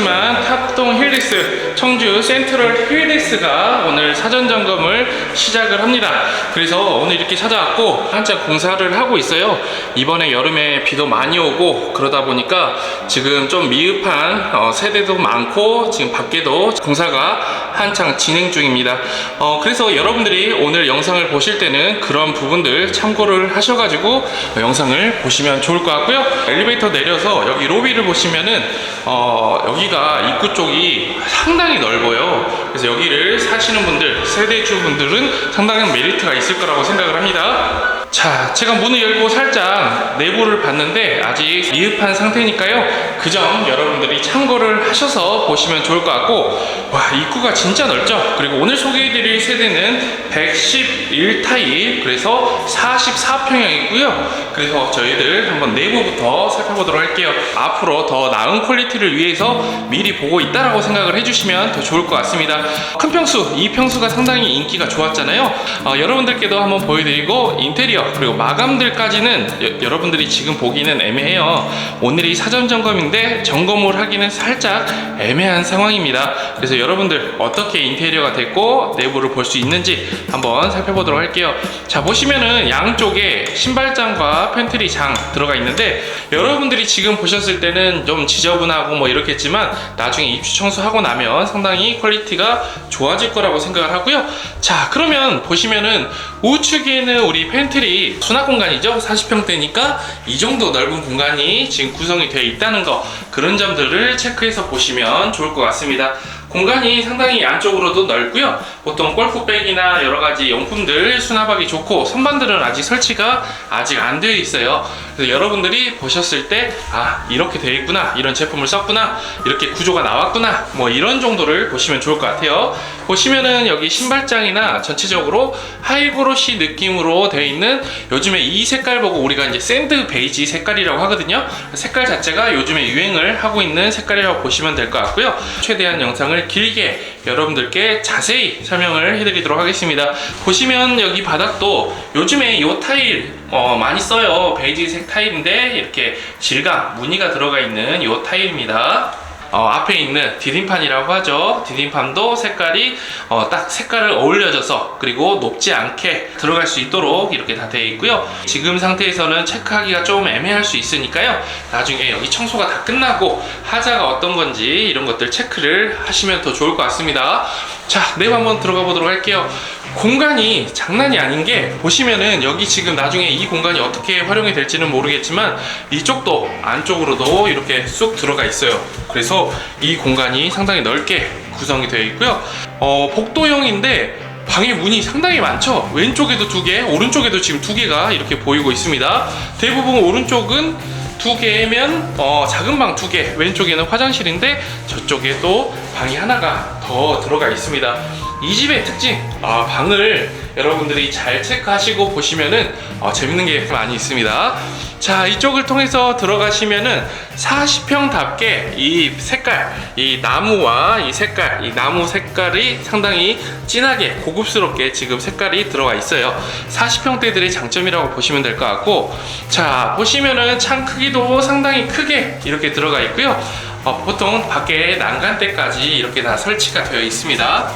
아시겠지만 탑동 힐 덱스 청주 센트럴 힐덱스가 오늘 사전 점검을 시작을 합니다. 그래서 오늘 이렇게 찾아왔고 한창 공사를 하고 있어요. 이번에 여름에 비도 많이 오고 그러다 보니까 지금 좀 미흡한 어, 세대도 많고 지금 밖에도 공사가 한창 진행 중입니다. 어, 그래서 여러분들이 오늘 영상을 보실 때는 그런 부분들 참고를 하셔가지고 영상을 보시면 좋을 것 같고요. 엘리베이터 내려서 여기 로비를 보시면은 어, 여기가 입구 쪽이 상당히 넓어요. 그래서 여기를 사시는 분들, 세대주 분들은 상당한 메리트가 있을 거라고 생각을 합니다. 자, 제가 문을 열고 살짝 내부를 봤는데 아직 미흡한 상태니까요. 그 점 여러분들이 참고를 하셔서 보시면 좋을 것 같고, 와, 입구가 진짜 넓죠? 그리고 오늘 소개해드릴 세대는 111 타입, 그래서 44평형이고요. 그래서 저희들 한번 내부부터 살펴보도록 할게요. 앞으로 더 나은 퀄리티를 위해서 미리 보고 있다라고 생각을 해주시면 더 좋을 것 같습니다. 큰 평수, 이 평수가 상당히 인기가 좋았잖아요. 어, 여러분들께도 한번 보여드리고 인테리어 그리고 마감들까지는 여, 여러분들이 지금 보기는 애매해요. 오늘이 사전 점검인데 점검을 하기는 살짝 애매한 상황입니다. 그래서 여러분들 어떻게 인테리어가 됐고 내부를 볼 수 있는지 한번 살펴보도록 할게요. 자 보시면은 양쪽에 신발장과 팬트리 장 들어가 있는데 여러분들이 지금 보셨을 때는 좀 지저분하고 뭐 이렇겠지만 나중에 입주 청소하고 나면 상당히 퀄리티가 좋아질 거라고 생각을 하고요. 자 그러면 보시면은 우측에는 우리 팬트리 수납 공간이죠. 40평대니까 이 정도 넓은 공간이 지금 구성이 되어 있다는 거 그런 점들을 체크해서 보시면 좋을 것 같습니다. 공간이 상당히 안쪽으로도 넓고요. 보통 골프백이나 여러 가지 용품들 수납하기 좋고 선반들은 아직 설치가 아직 안 되어 있어요. 그래서 여러분들이 보셨을 때 아 이렇게 되어 있구나 이런 제품을 썼구나 이렇게 구조가 나왔구나 뭐 이런 정도를 보시면 좋을 것 같아요. 보시면은 여기 신발장이나 전체적으로 하이그로시 느낌으로 되어 있는 요즘에 이 색깔 보고 우리가 이제 샌드 베이지 색깔이라고 하거든요. 색깔 자체가 요즘에 유행을 하고 있는 색깔이라고 보시면 될 것 같고요. 최대한 영상을 길게 여러분들께 자세히 설명을 해드리도록 하겠습니다. 보시면 여기 바닥도 요즘에 이 타일 어, 많이 써요. 베이지색 타일인데 이렇게 질감, 무늬가 들어가 있는 이 타일입니다. 어, 앞에 있는 디딤판이라고 하죠. 디딤판도 색깔이 어, 딱 색깔을 어울려져서 그리고 높지 않게 들어갈 수 있도록 이렇게 다 되어 있고요. 지금 상태에서는 체크하기가 좀 애매할 수 있으니까요. 나중에 여기 청소가 다 끝나고 하자가 어떤 건지 이런 것들 체크를 하시면 더 좋을 것 같습니다. 자, 내부 한번 들어가 보도록 할게요. 공간이 장난이 아닌 게 보시면은 여기 지금 나중에 이 공간이 어떻게 활용이 될지는 모르겠지만 이쪽도 안쪽으로도 이렇게 쑥 들어가 있어요. 그래서 이 공간이 상당히 넓게 구성이 되어 있고요. 어, 복도형인데 방의 문이 상당히 많죠. 왼쪽에도 두 개, 오른쪽에도 지금 두 개가 이렇게 보이고 있습니다. 대부분 오른쪽은 두 개면 어, 작은 방 두 개, 왼쪽에는 화장실인데 저쪽에도 방이 하나가 더 들어가 있습니다. 이 집의 특징, 아, 방을 여러분들이 잘 체크하시고 보시면은 어, 재밌는 게 많이 있습니다. 자, 이쪽을 통해서 들어가시면은 40평답게 이 색깔, 이 나무와 이 색깔, 이 나무 색깔이 상당히 진하게 고급스럽게 지금 색깔이 들어가 있어요. 40평대들의 장점이라고 보시면 될 것 같고, 자, 보시면은 창 크기도 상당히 크게 이렇게 들어가 있고요. 어, 보통 밖에 난간대까지 이렇게 다 설치가 되어 있습니다.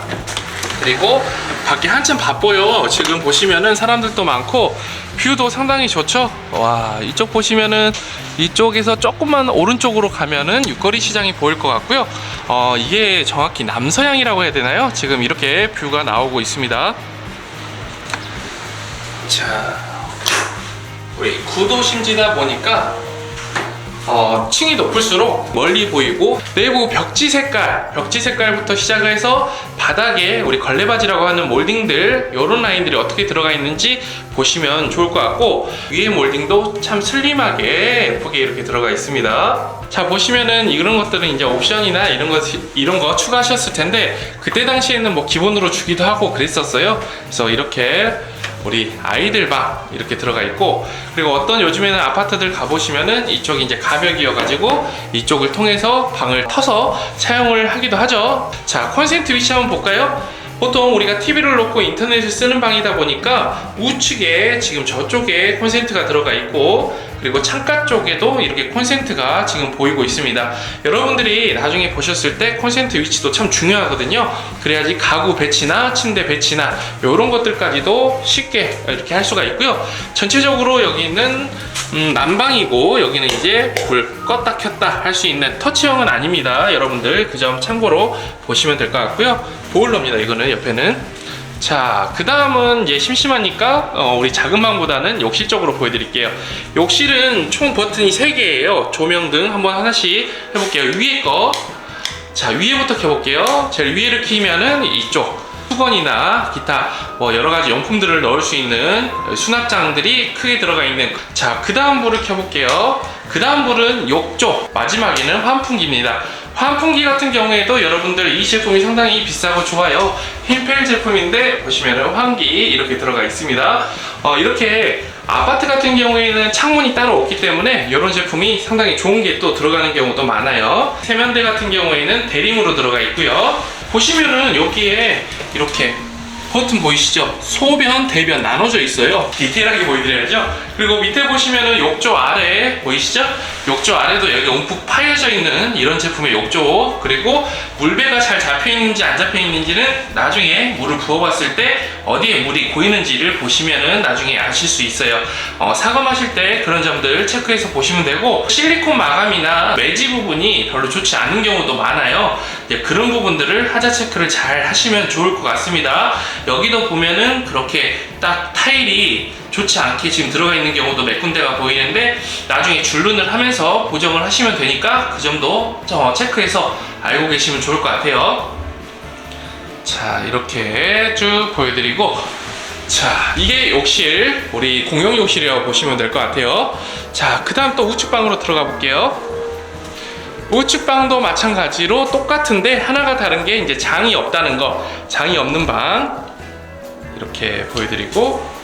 그리고 밖에 한참 바빠요. 지금 보시면은 사람들도 많고 뷰도 상당히 좋죠. 와 이쪽 보시면은 이쪽에서 조금만 오른쪽으로 가면은 육거리 시장이 보일 것 같고요. 어 이게 정확히 남서향이라고 해야 되나요? 지금 이렇게 뷰가 나오고 있습니다. 자 우리 구도심지다 보니까 어, 층이 높을수록 멀리 보이고 내부 벽지 색깔, 벽지 색깔부터 시작을 해서 바닥에 우리 걸레바지라고 하는 몰딩들 이런 라인들이 어떻게 들어가 있는지 보시면 좋을 것 같고 위에 몰딩도 참 슬림하게 예쁘게 이렇게 들어가 있습니다. 자 보시면은 이런 것들은 이제 옵션이나 이런 거 이런 거 추가하셨을 텐데 그때 당시에는 뭐 기본으로 주기도 하고 그랬었어요. 그래서 이렇게 우리 아이들 방 이렇게 들어가 있고 그리고 어떤 요즘에는 아파트들 가보시면은 이쪽이 이제 가벽이어 가지고 이쪽을 통해서 방을 터서 사용을 하기도 하죠. 자 콘센트 위치 한번 볼까요? 보통 우리가 TV를 놓고 인터넷을 쓰는 방이다 보니까 우측에 지금 저쪽에 콘센트가 들어가 있고 그리고 창가 쪽에도 이렇게 콘센트가 지금 보이고 있습니다. 여러분들이 나중에 보셨을 때 콘센트 위치도 참 중요하거든요. 그래야지 가구 배치나 침대 배치나 이런 것들까지도 쉽게 이렇게 할 수가 있고요. 전체적으로 여기는 음, 난방이고 여기는 이제 불 껐다 켰다 할 수 있는 터치형은 아닙니다. 여러분들 그 점 참고로 보시면 될 것 같고요. 보일러입니다. 이거는 옆에는 자, 그 다음은 이제 심심하니까 어, 우리 작은 방보다는 욕실 쪽으로 보여드릴게요. 욕실은 총 버튼이 3개예요. 조명 등 한번 하나씩 해볼게요. 위에 거. 자, 위에부터 켜볼게요. 제일 위에를 키면은 이쪽. 수건이나 기타 뭐 여러 가지 용품들을 넣을 수 있는 수납장들이 크게 들어가 있는 자 그 다음 불을 켜볼게요 그 다음 불은 욕조 마지막에는 환풍기입니다 환풍기 같은 경우에도 여러분들 이 제품이 상당히 비싸고 좋아요 흰펠 제품인데 보시면은 환기 이렇게 들어가 있습니다 어, 이렇게 아파트 같은 경우에는 창문이 따로 없기 때문에 이런 제품이 상당히 좋은 게 또 들어가는 경우도 많아요 세면대 같은 경우에는 대림으로 들어가 있고요 보시면은 여기에 이렇게 버튼 보이시죠? 소변, 대변 나눠져 있어요. 디테일하게 보여드려야죠. 그리고 밑에 보시면은 욕조 아래 보이시죠? 욕조 아래도 여기 움푹 파여져 있는 이런 제품의 욕조 그리고 물배가 잘 잡혀 있는지 안 잡혀 있는지는 나중에 물을 부어봤을 때 어디에 물이 고이는지를 보시면은 나중에 아실 수 있어요. 어, 사과마실 때 그런 점들 체크해서 보시면 되고 실리콘 마감이나 매지 부분이 별로 좋지 않은 경우도 많아요. 그런 부분들을 하자 체크를 잘 하시면 좋을 것 같습니다. 여기도 보면은 그렇게 딱 타일이 좋지 않게 지금 들어가 있는 경우도 몇 군데가 보이는데 나중에 줄눈을 하면서 보정을 하시면 되니까 그 점도 어, 체크해서 알고 계시면 좋을 것 같아요. 자 이렇게 쭉 보여드리고 자 이게 욕실 우리 공용 욕실이라고 보시면 될 것 같아요. 자그 다음 또 우측방으로 들어가 볼게요. 우측방도 마찬가지로 똑같은데 하나가 다른 게 이제 장이 없다는 거 장이 없는 방 이렇게 보여드리고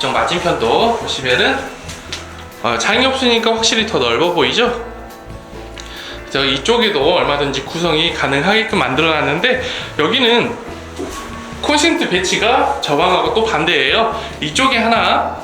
이쪽 맞은편도 보시면은 어, 장이 없으니까 확실히 더 넓어 보이죠? 저 이쪽에도 얼마든지 구성이 가능하게끔 만들어 놨는데 여기는 콘센트 배치가 저방하고 또 반대예요 이쪽에 하나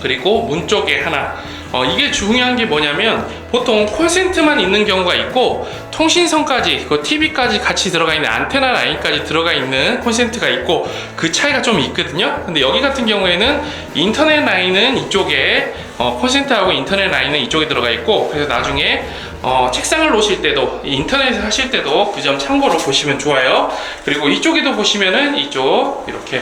그리고 문 쪽에 하나 어, 이게 중요한 게 뭐냐면 보통 콘센트만 있는 경우가 있고 통신선까지 그 TV까지 같이 들어가 있는 안테나 라인까지 들어가 있는 콘센트가 있고 그 차이가 좀 있거든요. 근데 여기 같은 경우에는 인터넷 라인은 이쪽에 어, 콘센트하고 인터넷 라인은 이쪽에 들어가 있고 그래서 나중에 어, 책상을 놓으실 때도 인터넷을 하실 때도 그 점 참고로 보시면 좋아요 그리고 이쪽에도 보시면은 이쪽 이렇게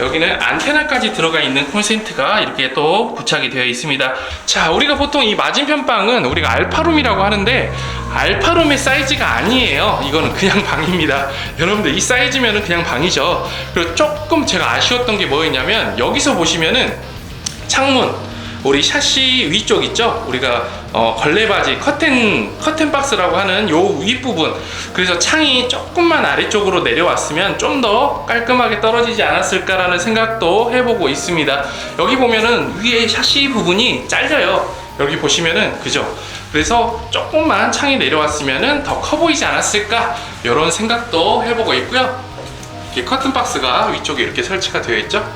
여기는 안테나까지 들어가 있는 콘센트가 이렇게 또 부착이 되어 있습니다. 자, 우리가 보통 이 맞은편 방은 우리가 알파룸이라고 하는데 알파룸의 사이즈가 아니에요. 이거는 그냥 방입니다. 여러분들 이 사이즈면은 그냥 방이죠. 그리고 조금 제가 아쉬웠던 게 뭐였냐면 여기서 보시면은 창문 우리 샤시 위쪽 있죠? 우리가 어, 걸레바지 커튼 커튼 박스라고 하는 요 윗부분 그래서 창이 조금만 아래쪽으로 내려왔으면 좀 더 깔끔하게 떨어지지 않았을까라는 생각도 해보고 있습니다. 여기 보면은 위에 샤시 부분이 잘려요. 여기 보시면은 그죠? 그래서 조금만 창이 내려왔으면은 더 커 보이지 않았을까 이런 생각도 해보고 있고요. 이렇게 커튼 박스가 위쪽에 이렇게 설치가 되어 있죠.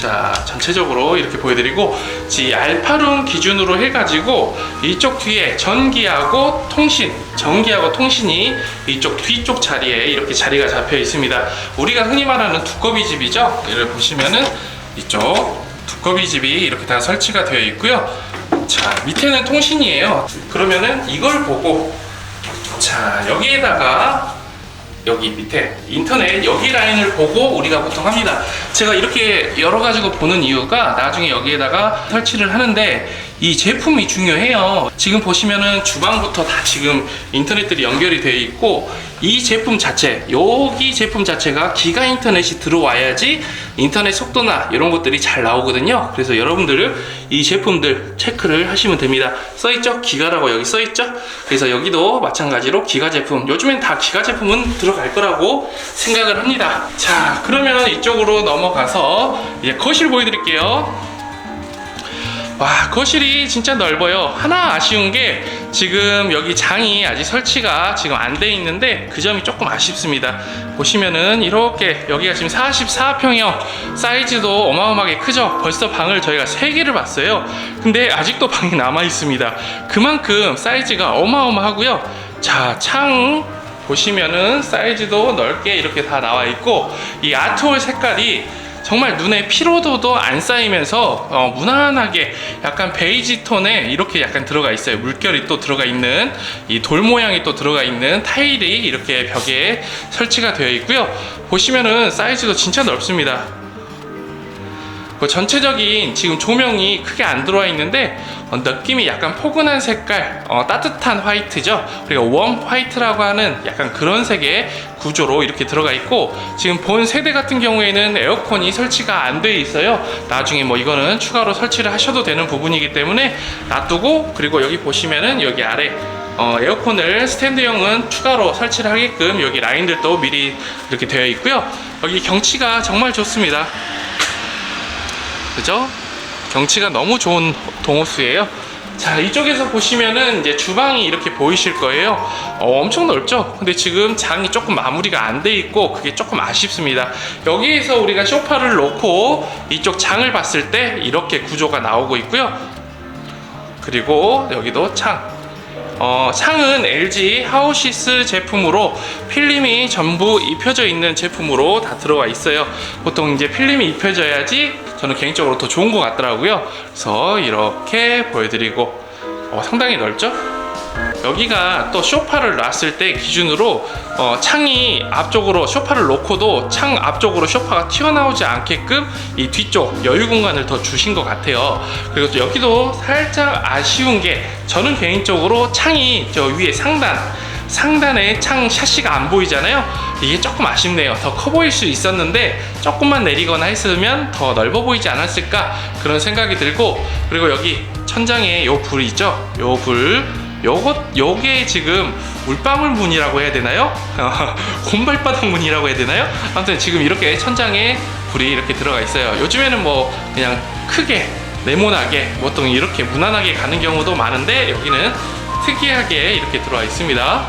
자 전체적으로 이렇게 보여드리고 지 알파룸 기준으로 해가지고 이쪽 뒤에 전기하고 통신 전기하고 통신이 이쪽 뒤쪽 자리에 이렇게 자리가 잡혀 있습니다. 우리가 흔히 말하는 두꺼비 집이죠? 얘를 보시면은 이쪽 두꺼비 집이 이렇게 다 설치가 되어 있고요. 자 밑에는 통신이에요. 그러면은 이걸 보고 자 여기에다가 여기 밑에 인터넷 여기 라인을 보고 우리가 보통 합니다. 제가 이렇게 여러 가지고 보는 이유가 나중에 여기에다가 설치를 하는데 이 제품이 중요해요. 지금 보시면은 주방부터 다 지금 인터넷들이 연결이 되어 있고 이 제품 자체, 여기 제품 자체가 기가 인터넷이 들어와야지 인터넷 속도나 이런 것들이 잘 나오거든요. 그래서 여러분들 이 제품들 체크를 하시면 됩니다. 써있죠? 기가라고 여기 써있죠? 그래서 여기도 마찬가지로 기가 제품. 요즘엔 다 기가 제품은 들어갈 거라고 생각을 합니다. 자, 그러면 이쪽으로 넘어가서 이제 거실 보여드릴게요. 와 거실이 진짜 넓어요. 하나 아쉬운 게 지금 여기 장이 아직 설치가 지금 안 돼 있는데 그 점이 조금 아쉽습니다. 보시면은 이렇게 여기가 지금 44평형 사이즈도 어마어마하게 크죠? 벌써 방을 저희가 3개를 봤어요. 근데 아직도 방이 남아 있습니다. 그만큼 사이즈가 어마어마하고요. 자창 보시면은 사이즈도 넓게 이렇게 다 나와 있고 이 아트홀 색깔이 정말 눈에 피로도도 안 쌓이면서 어, 무난하게 약간 베이지 톤에 이렇게 약간 들어가 있어요. 물결이 또 들어가 있는 이 돌 모양이 또 들어가 있는 타일이 이렇게 벽에 설치가 되어 있고요. 보시면은 사이즈도 진짜 넓습니다. 그 전체적인 지금 조명이 크게 안 들어와 있는데 어, 느낌이 약간 포근한 색깔, 어, 따뜻한 화이트죠. 그리고 웜 화이트라고 하는 약간 그런 색의 구조로 이렇게 들어가 있고 지금 본 세대 같은 경우에는 에어컨이 설치가 안 돼 있어요. 나중에 뭐 이거는 추가로 설치를 하셔도 되는 부분이기 때문에 놔두고 그리고 여기 보시면은 여기 아래 어, 에어컨을 스탠드형은 추가로 설치를 하게끔 여기 라인들도 미리 이렇게 되어 있고요. 여기 경치가 정말 좋습니다. 그죠? 경치가 너무 좋은 동호수예요. 자 이쪽에서 보시면은 이제 주방이 이렇게 보이실 거예요. 어, 엄청 넓죠? 근데 지금 장이 조금 마무리가 안 돼 있고 그게 조금 아쉽습니다. 여기에서 우리가 소파를 놓고 이쪽 장을 봤을 때 이렇게 구조가 나오고 있고요. 그리고 여기도 창. 어, 창은 LG 하우시스 제품으로 필름이 전부 입혀져 있는 제품으로 다 들어와 있어요. 보통 이제 필름이 입혀져야지 저는 개인적으로 더 좋은 것 같더라고요. 그래서 이렇게 보여드리고 어, 상당히 넓죠? 여기가 또 소파를 놨을 때 기준으로 어, 창이 앞쪽으로 소파를 놓고도 창 앞쪽으로 소파가 튀어나오지 않게끔 이 뒤쪽 여유 공간을 더 주신 것 같아요. 그리고 또 여기도 살짝 아쉬운 게 저는 개인적으로 창이 저 위에 상단 상단에 창 샤시가 안 보이잖아요. 이게 조금 아쉽네요. 더 커 보일 수 있었는데 조금만 내리거나 했으면 더 넓어 보이지 않았을까 그런 생각이 들고 그리고 여기 천장에 요 불 있죠? 요 불. 요것 요게 지금 물방울 문이라고 해야 되나요? 곰발바닥 문이라고 해야 되나요? 아무튼 지금 이렇게 천장에 불이 이렇게 들어가 있어요. 요즘에는 뭐 그냥 크게 네모나게 보통 이렇게 무난하게 가는 경우도 많은데 여기는 특이하게 이렇게 들어와 있습니다.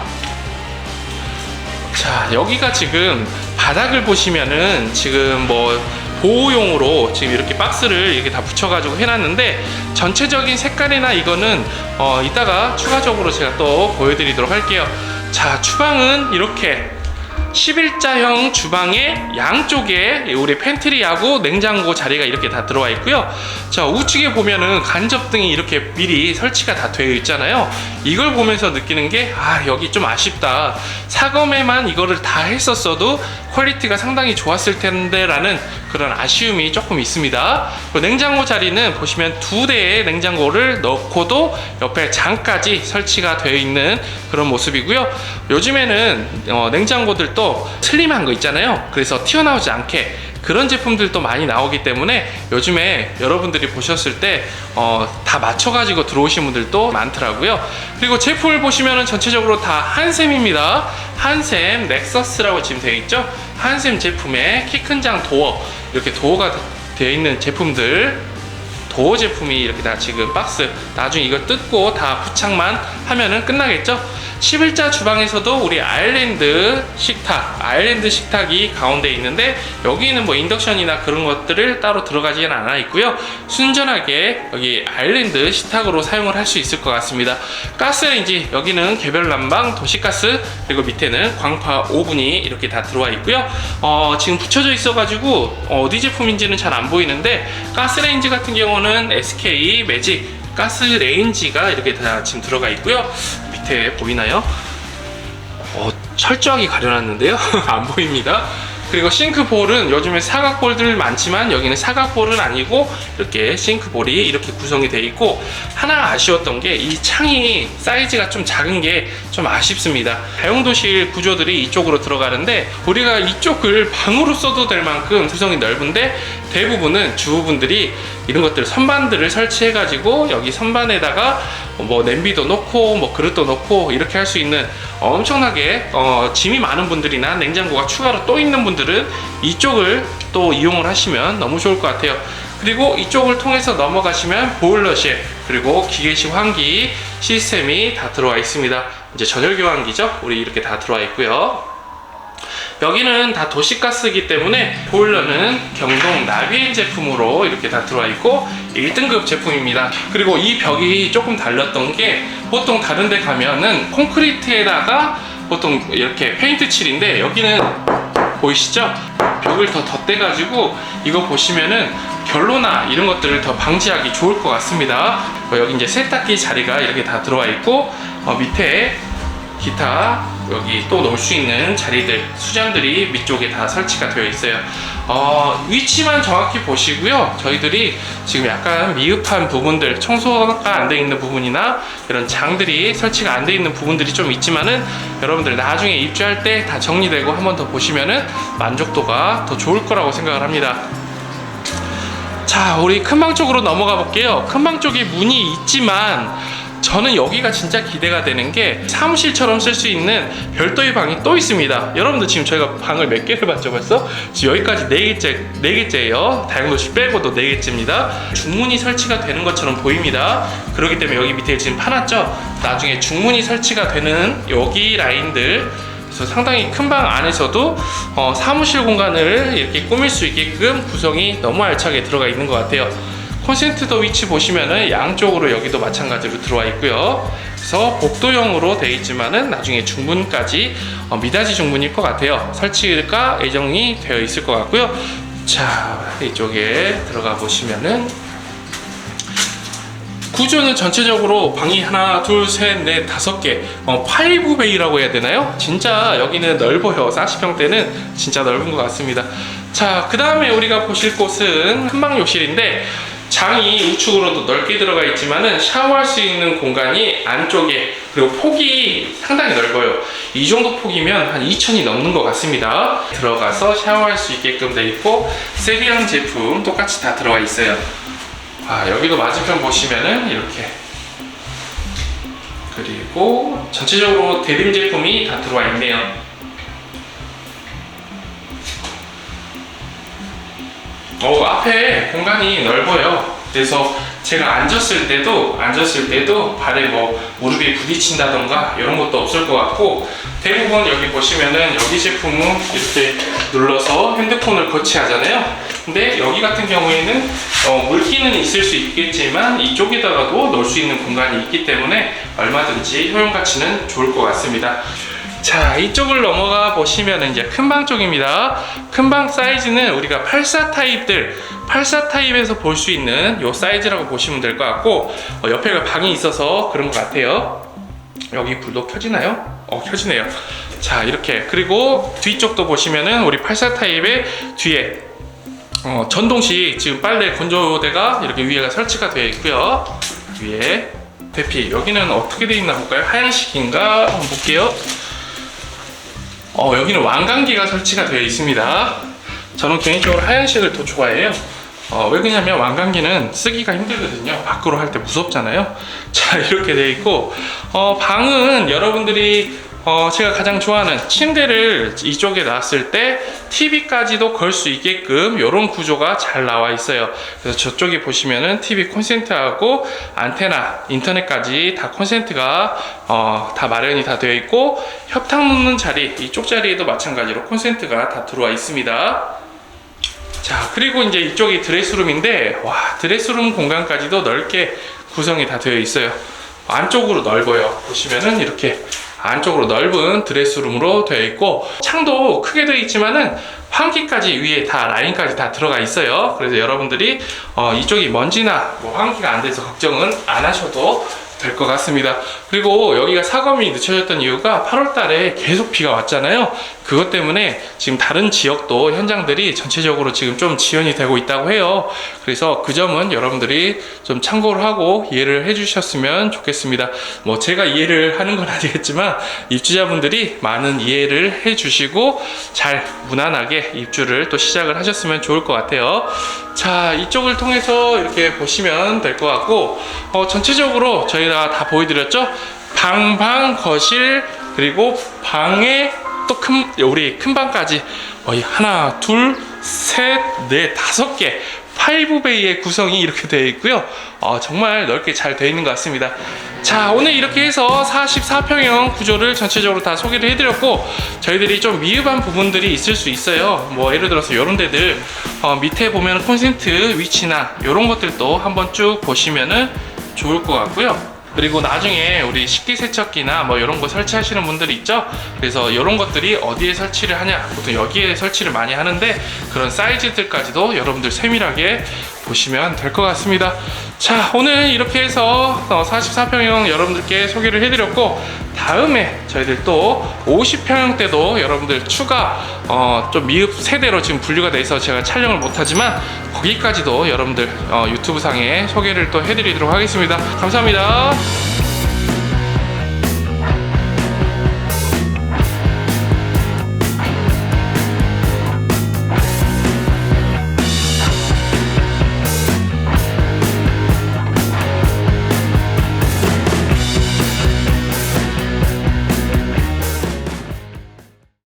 자 여기가 지금 바닥을 보시면은 지금 뭐 보호용으로 지금 이렇게 박스를 이렇게 다 붙여가지고 해놨는데 전체적인 색깔이나 이거는 어 이따가 추가적으로 제가 또 보여드리도록 할게요. 자 주방은 이렇게 11자형 주방의 양쪽에 우리 팬트리하고 냉장고 자리가 이렇게 다 들어와 있고요. 자, 우측에 보면은 간접등이 이렇게 미리 설치가 다 되어 있잖아요. 이걸 보면서 느끼는 게, 아, 여기 좀 아쉽다. 사검에만 이거를 다 했었어도 퀄리티가 상당히 좋았을 텐데 라는 그런 아쉬움이 조금 있습니다. 그리고 냉장고 자리는 보시면 두 대의 냉장고를 넣고도 옆에 장까지 설치가 되어 있는 그런 모습이고요. 요즘에는 어, 냉장고들도 슬림한 거 있잖아요. 그래서 튀어나오지 않게 그런 제품들도 많이 나오기 때문에 요즘에 여러분들이 보셨을 때 어, 다 맞춰가지고 들어오신 분들도 많더라고요. 그리고 제품을 보시면은 전체적으로 다 한샘입니다. 한샘 넥서스라고 지금 되어 있죠. 한샘 제품에 키 큰 장 도어 이렇게 도어가 되어 있는 제품들 도어 제품이 이렇게 다 지금 박스 나중에 이걸 뜯고 다 부착만 하면은 끝나겠죠 11자 주방에서도 우리 아일랜드 식탁 아일랜드 식탁이 가운데 있는데 여기는 뭐 인덕션이나 그런 것들을 따로 들어가지는 않아 있고요. 순전하게 여기 아일랜드 식탁으로 사용을 할 수 있을 것 같습니다. 가스레인지 여기는 개별 난방 도시가스 그리고 밑에는 광파 오븐이 이렇게 다 들어와 있고요. 어, 지금 붙여져 있어 가지고 어디 제품인지는 잘 안 보이는데 가스레인지 같은 경우는 SK 매직 가스 레인지가 이렇게 다 지금 들어가 있고요. 밑에 보이나요? 어, 철저하게 가려놨는데요. 안 보입니다. 그리고 싱크볼은 요즘에 사각볼들 많지만 여기는 사각볼은 아니고 이렇게 싱크볼이 이렇게 구성이 되어 있고 하나 아쉬웠던 게 이 창이 사이즈가 좀 작은 게 좀 아쉽습니다. 다용도실 구조들이 이쪽으로 들어가는데 우리가 이쪽을 방으로 써도 될 만큼 구성이 넓은데 대부분은 주부분들이 이런 것들 선반들을 설치해 가지고 여기 선반에다가 뭐 냄비도 놓고 뭐 그릇도 놓고 이렇게 할 수 있는 엄청나게 어, 짐이 많은 분들이나 냉장고가 추가로 또 있는 분들은 이쪽을 또 이용을 하시면 너무 좋을 것 같아요. 그리고 이쪽을 통해서 넘어가시면 보일러실 그리고 기계식 환기 시스템이 다 들어와 있습니다. 이제 전열 교환기죠. 우리 이렇게 다 들어와 있고요. 여기는 다 도시가스이기 때문에 보일러는 경동 나비엔 제품으로 이렇게 다 들어와 있고 1등급 제품입니다. 그리고 이 벽이 조금 달랐던 게 보통 다른 데 가면은 콘크리트에다가 보통 이렇게 페인트 칠인데 여기는 보이시죠? 벽을 더 덧대가지고 이거 보시면은 결로나 이런 것들을 더 방지하기 좋을 것 같습니다. 어, 여기 이제 세탁기 자리가 이렇게 다 들어와 있고 어, 밑에 기타 여기 또 놓을 수 있는 자리들 수전들이 위쪽에 다 설치가 되어 있어요. 어, 위치만 정확히 보시고요. 저희들이 지금 약간 미흡한 부분들 청소가 안 돼 있는 부분이나 이런 장들이 설치가 안 돼 있는 부분들이 좀 있지만은 여러분들 나중에 입주할 때 다 정리되고 한 번 더 보시면은 만족도가 더 좋을 거라고 생각을 합니다. 자, 우리 큰방 쪽으로 넘어가 볼게요. 큰방 쪽에 문이 있지만 저는 여기가 진짜 기대가 되는 게 사무실처럼 쓸 수 있는 별도의 방이 또 있습니다. 여러분들 지금 저희가 방을 몇 개를 봤죠 벌써? 지금 여기까지 네 개째, 네 개째예요. 다용도실 빼고도 네 개째입니다. 중문이 설치가 되는 것처럼 보입니다. 그렇기 때문에 여기 밑에 지금 파놨죠? 나중에 중문이 설치가 되는 여기 라인들 그래서 상당히 큰 방 안에서도 어, 사무실 공간을 이렇게 꾸밀 수 있게끔 구성이 너무 알차게 들어가 있는 것 같아요. 콘센트도 위치 보시면은 양쪽으로 여기도 마찬가지로 들어와 있고요. 그래서 복도형으로 되어 있지만은 나중에 중문까지 어, 미닫이 중문일 것 같아요. 설치가 예정이 되어 있을 것 같고요. 자 이쪽에 들어가 보시면은 구조는 전체적으로 방이 하나, 둘, 셋, 넷, 다섯 개, 어, 5베이라고 해야 되나요? 진짜 여기는 넓어요. 40평대는 진짜 넓은 것 같습니다. 자, 그 다음에 우리가 보실 곳은 한방 욕실인데, 장이 우측으로도 넓게 들어가 있지만은 샤워할 수 있는 공간이 안쪽에 그리고 폭이 상당히 넓어요. 이 정도 폭이면 한 2천이 넘는 것 같습니다. 들어가서 샤워할 수 있게끔 돼 있고 세비앙 제품 똑같이 다 들어가 있어요. 아, 여기도 맞은편 보시면은 이렇게 그리고 전체적으로 대림 제품이 다 들어와 있네요. 어, 앞에 공간이 넓어요. 그래서 제가 앉았을 때도 앉았을 때도 발에 뭐 무릎이 부딪힌다던가 이런 것도 없을 것 같고 대부분 여기 보시면은 여기 제품은 이렇게 눌러서 핸드폰을 거치하잖아요. 근데 여기 같은 경우에는 어, 물기는 있을 수 있겠지만 이쪽에다가도 넣을 수 있는 공간이 있기 때문에 얼마든지 효용 가치는 좋을 것 같습니다. 자 이쪽을 넘어가 보시면 이제 큰 방 쪽입니다. 큰 방 사이즈는 우리가 84 타입들 84 타입에서 볼 수 있는 요 사이즈라고 보시면 될 것 같고 어, 옆에가 방이 있어서 그런 것 같아요. 여기 불도 켜지나요? 어 켜지네요. 자 이렇게. 그리고 뒤쪽도 보시면은 우리 84 타입의 뒤에 어, 전동식 지금 빨래 건조대가 이렇게 위에가 설치가 되어 있고요. 위에 대피. 여기는 어떻게 되어 있나 볼까요? 하얀색인가? 한번 볼게요 어, 여기는 왕관기가 설치가 되어 있습니다. 저는 개인적으로 하얀색을 더 좋아해요. 어, 왜 그러냐면 왕관기는 쓰기가 힘들거든요. 밖으로 할 때 무섭잖아요. 자, 이렇게 되어 있고, 어, 방은 여러분들이 어, 제가 가장 좋아하는 침대를 이쪽에 놨을 때 TV까지도 걸 수 있게끔 이런 구조가 잘 나와 있어요. 그래서 저쪽에 보시면은 TV 콘센트하고 안테나, 인터넷까지 다 콘센트가 어, 다 마련이 다 되어 있고 협탁 놓는 자리, 이쪽 자리에도 마찬가지로 콘센트가 다 들어와 있습니다. 자, 그리고 이제 이쪽이 드레스룸인데, 와, 드레스룸 공간까지도 넓게 구성이 다 되어 있어요. 안쪽으로 넓어요. 보시면은 이렇게 안쪽으로 넓은 드레스룸으로 되어 있고, 창도 크게 되어 있지만은 환기까지 위에 다 라인까지 다 들어가 있어요. 그래서 여러분들이 어, 이쪽이 먼지나 뭐 환기가 안 돼서 걱정은 안 하셔도 될 것 같습니다. 그리고 여기가 사검이 늦춰졌던 이유가 8월 달에 계속 비가 왔잖아요. 그것 때문에 지금 다른 지역도 현장들이 전체적으로 지금 좀 지연이 되고 있다고 해요. 그래서 그 점은 여러분들이 좀 참고를 하고 이해를 해주셨으면 좋겠습니다. 뭐 제가 이해를 하는 건 아니겠지만 입주자분들이 많은 이해를 해주시고 잘 무난하게 입주를 또 시작을 하셨으면 좋을 것 같아요. 자 이쪽을 통해서 이렇게 보시면 될 것 같고 어, 전체적으로 저희가 다 보여드렸죠. 방, 방, 거실 그리고 방에 또 큰 우리 큰 방까지 거의 하나, 둘, 셋, 넷, 다섯 개 5베이의 구성이 이렇게 되어 있고요. 어, 정말 넓게 잘 되어 있는 것 같습니다. 자, 오늘 이렇게 해서 44평형 구조를 전체적으로 다 소개를 해드렸고, 저희들이 좀 미흡한 부분들이 있을 수 있어요. 뭐, 예를 들어서 이런 데들, 어, 밑에 보면 콘센트 위치나 이런 것들도 한번 쭉 보시면은 좋을 것 같고요. 그리고 나중에 우리 식기세척기나 뭐 이런 거 설치하시는 분들 있죠? 그래서 이런 것들이 어디에 설치를 하냐? 보통 여기에 설치를 많이 하는데 그런 사이즈들까지도 여러분들 세밀하게 보시면 될 것 같습니다. 자, 오늘 이렇게 해서 44평형 여러분들께 소개를 해드렸고 다음에 저희들 또 50평형 때도 여러분들 추가 어, 좀 미흡 세대로 지금 분류가 돼 있어 제가 촬영을 못하지만 거기까지도 여러분들 어, 유튜브 상에 소개를 또 해드리도록 하겠습니다. 감사합니다.